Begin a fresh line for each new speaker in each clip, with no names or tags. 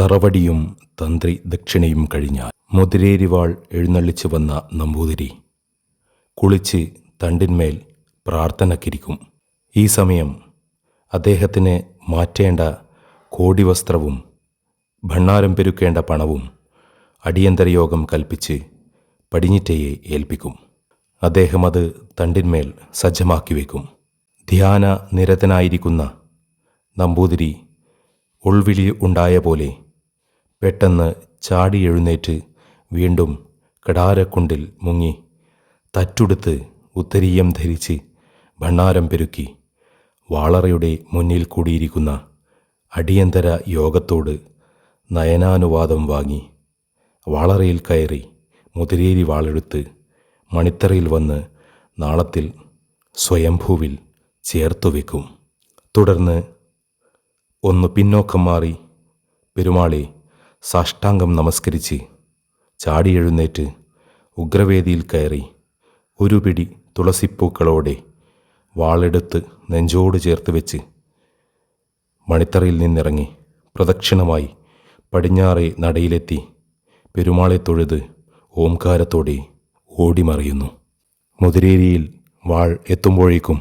തറവടിയും തന്ത്രി ദക്ഷിണയും കഴിഞ്ഞാൽ മുതിരേരിവാൾ എഴുന്നള്ളിച്ചു വന്ന നമ്പൂതിരി. കുളിച്ച് തണ്ടിന്മേൽ പ്രാർത്ഥനക്കിരിക്കും. ഈ സമയം അദ്ദേഹത്തിന് മാറ്റേണ്ട കോടിവസ്ത്രവും ഭണ്ണാരം പെരുക്കേണ്ട പണവും അടിയന്തര യോഗം കൽപ്പിച്ച് പടിഞ്ഞിറ്റയെ ഏൽപ്പിക്കും. അദ്ദേഹം അത് തണ്ടിന്മേൽ സജ്ജമാക്കി വയ്ക്കും. ധ്യാന നിരതനായിരിക്കുന്ന നമ്പൂതിരി ഉൾവിളി ഉണ്ടായ പോലെ പെട്ടെന്ന് ചാടി എഴുന്നേറ്റ് വീണ്ടും കടാരക്കുണ്ടിൽ മുങ്ങി തറ്റുടുത്ത് ഉത്തരീയം ധരിച്ച് ഭണ്ണാരം പെരുക്കി വാളറയുടെ മുന്നിൽ കൂടിയിരിക്കുന്ന അടിയന്തര യോഗത്തോട് നയനാനുവാദം വാങ്ങി വാളറയിൽ കയറി മുതിരേരി വാളെടുത്ത് മണിത്തറയിൽ വന്ന് നാളത്തിൽ സ്വയംഭൂവിൽ ചേർത്തു വെക്കും. തുടർന്ന് ഒന്ന് പിന്നോക്കം മാറി പെരുമാളെ സാഷ്ടാംഗം നമസ്കരിച്ച് ചാടിയെഴുന്നേറ്റ് ഉഗ്രവേദിയിൽ കയറി ഒരു പിടി തുളസിപ്പൂക്കളോടെ വാളെടുത്ത് നെഞ്ചോട് ചേർത്ത് വെച്ച് മണിത്തറയിൽ നിന്നിറങ്ങി പ്രദക്ഷിണമായി പടിഞ്ഞാറെ നടയിലെത്തി പെരുമാളെ തൊഴുത് ഓംകാരത്തോടെ ഓടിമറിയുന്നു. മുതിരേരിയിൽ വാൾ എത്തുമ്പോഴേക്കും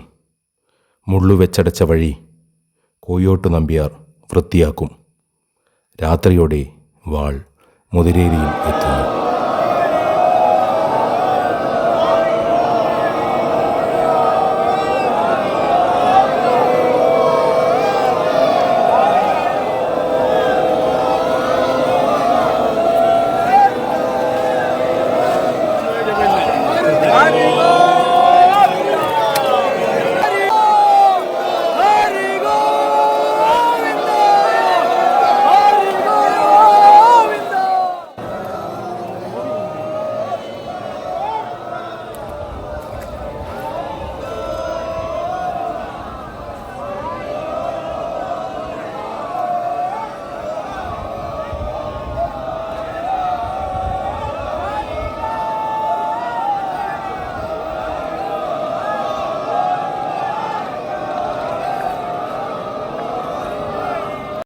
മുള്ളുവെച്ചടച്ച വഴി കോയോട്ട് നമ്പ്യാർ വൃത്തിയാക്കും. രാത്രിയോടെ വാൾ മുതിരേരിയിൽ എത്തുന്നു Arriba!